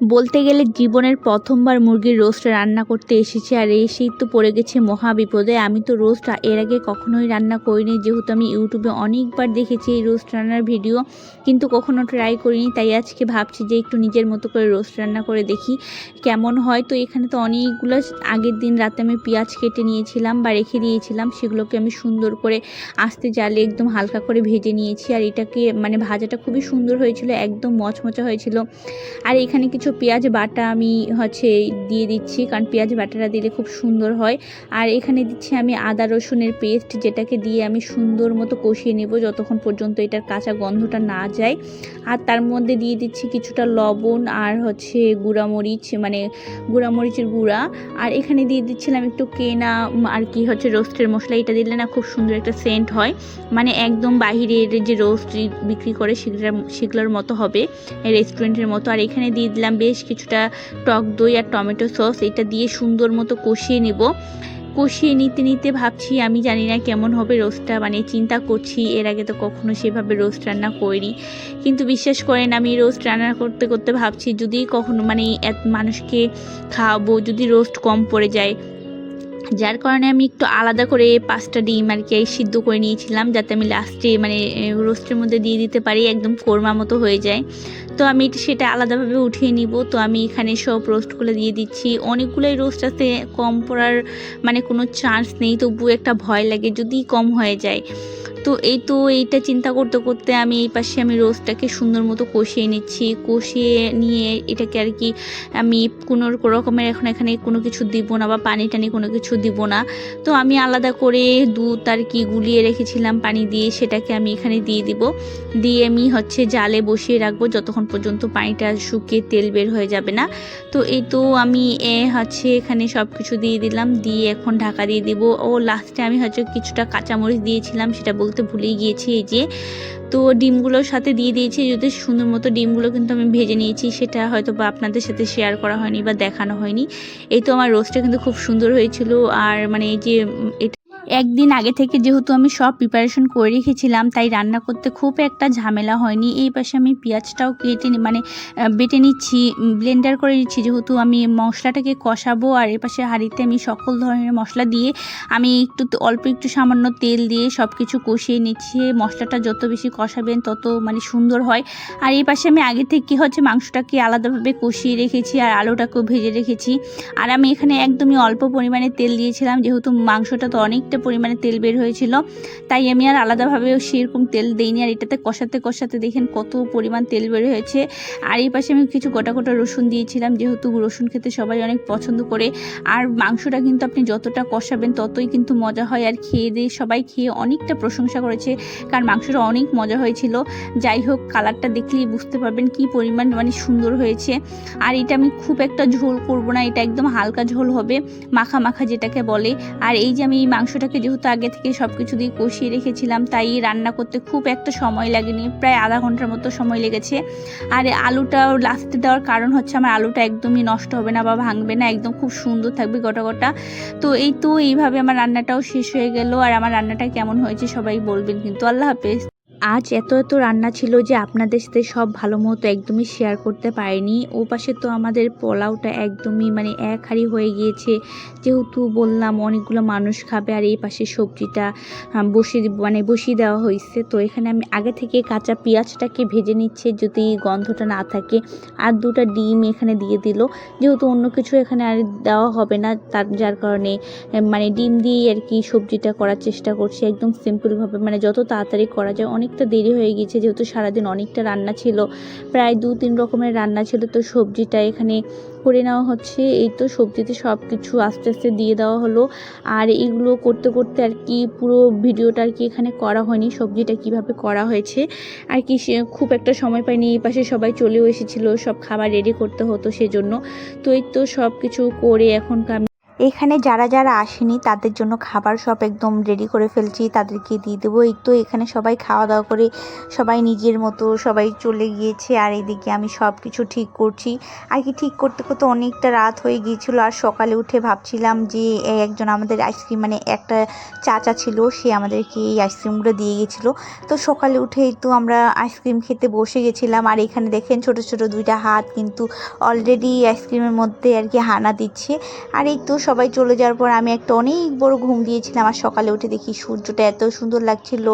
বলতে গেলে জীবনের প্রথমবার মুরগির রোস্ট রান্না করতে এসেছি আর এসেই তো পড়ে গেছে মহা বিপদে। আমি তো রোস্ট এর আগে কখনোই রান্না করিনি, যেহেতু আমি ইউটিউবে অনেকবার দেখেছি এই রোস্ট রান্নার ভিডিও, কিন্তু কখনো ট্রাই করিনি, তাই আজকে ভাবছি যে একটু নিজের মতো করে রোস্ট রান্না করে দেখি কেমন হয়। তো এখানে তো অনেকগুলো আগের দিন রাতে আমি পেঁয়াজ কেটে নিয়েছিলাম বা রেখে দিয়েছিলাম, সেগুলোকে আমি সুন্দর করে আস্তে জালে একদম হালকা করে ভেজে নিয়েছি আর এটাকে মানে ভাজাটা খুবই সুন্দর হয়েছিল, একদম মচমচা হয়েছিল। আর এখানে কিছু পেঁয়াজ বাটা আমি হচ্ছে দিয়ে দিচ্ছি, কারণ পেঁয়াজ বাটাটা দিলে খুব সুন্দর হয়। আর এখানে দিচ্ছি আমি আদা রসুনের পেস্ট, যেটাকে দিয়ে আমি সুন্দর মতো কষিয়ে নেব যতক্ষণ পর্যন্ত এটার কাঁচা গন্ধটা না যায়। আর তার মধ্যে দিয়ে দিচ্ছি কিছুটা লবণ আর হচ্ছে গুঁড়ামরিচ মানে গুঁড়ামরিচের গুঁড়া। আর এখানে দিয়ে দিচ্ছিলাম একটু কেনা আর কি হচ্ছে রোস্টের মশলা, এটা দিলে না খুব সুন্দর একটা সেন্ট হয়। মানে একদম বাহিরের যে রোস্ট বিক্রি করে সেগুলোর সেগুলোর মতো হবে, রেস্টুরেন্টের মতো। আর এখানে দিয়ে দিলাম বেশ কিছুটা টক দই আর টমেটো সস এটা দিয়ে সুন্দর মতো কষিয়ে নেব। কষিয়ে নিতে নিতে ভাবছি, আমি জানি না কেমন হবে রোস্টটা মানে চিন্তা করছি, এর আগে তো কখনো সেভাবে রোস্ট রান্না করিনি। কিন্তু বিশ্বাস করেন, আমি রোস্ট রান্না করতে করতে ভাবছি, যদি কখনো মানে এক মানুষকে খাওয়াবো, যদি রোস্ট কম পড়ে যায় যার কারণে আমি একটু আলাদা করে পাঁচটা ডিম আর কি সিদ্ধ করে নিয়েছিলাম, যাতে আমি লাস্টে মানে রোস্টের মধ্যে দিয়ে দিতে পারি, একদম কোরমা মতো হয়ে যায়। তো আমি সেটা আলাদাভাবে উঠিয়ে নিব। তো আমি এখানে সব রোস্টগুলো দিয়ে দিচ্ছি। অনেকগুলোই রোস্ট আছে, কম পড়ার মানে কোনো চান্স নেই তবু একটা ভয় লাগে, যদি কম হয়ে যায়। তো এই তো এইটা চিন্তা করতে করতে আমি এই পাশে আমি রোস্টটাকে সুন্দর মতো কষিয়ে নিচ্ছি। কষিয়ে নিয়ে এটাকে আর কি আমি কোনো রকমের এখন এখানে কোনো কিছু দিব না বা পানি টানি কোনো কিছু দিব না। তো আমি আলাদা করে দুধ আর কি গুলিয়ে রেখেছিলাম পানি দিয়ে, সেটাকে আমি এখানে দিয়ে দিব। দিয়ে আমি হচ্ছে জালে বসিয়ে রাখব যতক্ষণ পর্যন্ত পানিটা শুকিয়ে তেল বের হয়ে যাবে না। তো এই তো আমি এ হচ্ছে এখানে সব কিছু দিয়ে দিলাম। দিয়ে এখন ঢাকা দিয়ে দিব। ও লাস্টে আমি হচ্ছে কিছুটা কাঁচামরিচ দিয়েছিলাম, সেটা বলতে ভুলেই গিয়েছি এই যে। তো ডিমগুলোর সাথে দিয়ে দিয়েছি যদি সুন্দর মতো ডিমগুলো কিন্তু আমি ভেজে নিয়েছি, সেটা হয়তো বা আপনাদের সাথে শেয়ার করা হয়নি বা দেখানো হয়নি। এই তো আমার রোস্টটা কিন্তু খুব সুন্দর হয়েছিল, আর মানে এই যে এটা একদিন আগে থেকে যেহেতু আমি সব প্রিপারেশন করে রেখেছিলাম, তাই রান্না করতে খুব একটা ঝামেলা হয়নি। এই পাশে আমি পেঁয়াজটাও কেটে মানে বেটে নিচ্ছি ব্লেন্ডার করে নিচ্ছি। যেহেতু আমি মশলাটাকে কষাবো আর এ পাশে হাঁড়িতে আমি সকল ধরনের মশলা দিয়ে আমি একটু অল্প একটু সামান্য তেল দিয়ে সব কিছু কষিয়ে নিচ্ছি। মশলাটা যত বেশি কষাবেন তত মানে সুন্দর হয়। আর এই পাশে আমি আগে থেকে হচ্ছে মাংসটাকে আলাদাভাবে কষিয়ে রেখেছি আর আলুটাকেও ভেজে রেখেছি। আর আমি এখানে একদমই অল্প পরিমাণে তেল দিয়েছিলাম, যেহেতু মাংসটা তো অনেকটা পরিমাণে তেল বের হয়েছিল। তাই আমি আর আলাদাভাবে সেরকম তেল দিইনি আর এটাতে কষাতে কষাতে দেখেন কত পরিমাণ তেল বের হয়েছে। আর এই পাশে আমি কিছু গোটা গোটা রসুন দিয়েছিলাম, যেহেতু রসুন খেতে সবাই অনেক পছন্দ করে। আর মাংসটা কিন্তু আপনি যতটা কষাবেন ততই কিন্তু মজা হয়। আর খেয়ে দিয়ে সবাই খেয়ে অনেকটা প্রশংসা করেছে, কারণ মাংসটা অনেক মজা হয়েছিল। যাই হোক, কালারটা দেখলেই বুঝতে পারবেন কি পরিমাণ মানে সুন্দর হয়েছে। আর এটা আমি খুব একটা ঝোল করব না, এটা একদম হালকা ঝোল হবে, মাখা মাখা যেটাকে বলে। আর এই যে আমি এই মাংসটাকে যেহেতু আগে থেকে সব কিছু দিয়ে কষিয়ে রেখেছিলাম, তাই রান্না করতে খুব একটা সময় লাগেনি। প্রায় আধা ঘণ্টার মতো সময় লেগেছে। আর আলুটা লাস্টে দেওয়ার কারণ হচ্ছে আমার আলুটা একদমই নষ্ট হবে না বা ভাঙবে না, একদম খুব সুন্দর থাকবে গোটা গোটা। তো এই তো এইভাবে আমার রান্নাটাও শেষ হয়ে গেল, আর আমার রান্নাটা কেমন হয়েছে সবাই বলবেন কিন্তু। আল্লাহ হাফেজ। আজ এত এত রান্না ছিল যে আপনাদের সাথে সব ভালো মতো একদমই শেয়ার করতে পারিনি। ও পাশে তো আমাদের পোলাওটা একদমই মানে এক হাঁড়ি হয়ে গিয়েছে। যেহেতু বললাম অনেকগুলো মানুষ খাবে আর এই পাশে সবজিটা বসিয়ে মানে বসিয়ে দেওয়া হয়েছে। তো এখানে আমি আগে থেকে কাঁচা পেঁয়াজটাকে ভেজে নিচ্ছে যদি গন্ধটা না থাকে। আর দুটো ডিম এখানে দিয়ে দিল। যেহেতু অন্য কিছু এখানে আর দেওয়া হবে না, তার, যার কারণে মানে ডিম দিয়েই আর কি সবজিটা করার চেষ্টা করছি। একদম সিম্পলভাবে মানে যত তাড়াতাড়ি করা যায় অনেকটা দেরি হয়ে গিয়েছে, যেহেতু সারাদিন অনেকটা রান্না ছিল। প্রায় দু তিন রকমের রান্না ছিল, তো সবজিটা এখানে করে নেওয়া হচ্ছে। এই তো সবজিতে সব কিছু আস্তে আস্তে দিয়ে দেওয়া হলো। আর এগুলো করতে করতে আর কি পুরো ভিডিওটা আর কি এখানে করা হয়নি, সবজিটা কীভাবে করা হয়েছে। আর কি খুব একটা সময় পাইনি, এই পাশে সবাই চলেও এসেছিল, সব খাবার রেডি করতে হতো সেজন্য। তো এই তো সব কিছু করে এখন আমি এখানে যারা যারা আসেনি, তাদের জন্য খাবার সব একদম রেডি করে ফেলছি। তাদেরকে দিয়ে দেবো। এই তো এখানে সবাই খাওয়া দাওয়া করে সবাই নিজের মতো সবাই চলে গিয়েছে। আর এদিকে আমি সব কিছু ঠিক করছি। আর কি ঠিক করতে করতে অনেকটা রাত হয়ে গিয়েছিল। আর সকালে উঠে ভাবছিলাম যে একজন আমাদের আইসক্রিম মানে একটা চাচা ছিল, সে আমাদেরকে এই আইসক্রিমগুলো দিয়ে গেছিল তো সকালে উঠেই তো আমরা আইসক্রিম খেতে বসে গেছিলাম। আর এখানে দেখেন ছোট ছোট দুইটা হাত কিন্তু অলরেডি আইসক্রিমের মধ্যে আর কি হানা দিচ্ছে। আর এই তো সবাই চলে যাওয়ার পর আমি একটা অনেক বড় ঘুম দিয়েছিলাম আর সকালে উঠে দেখি সূর্যটা এত সুন্দর লাগছিল।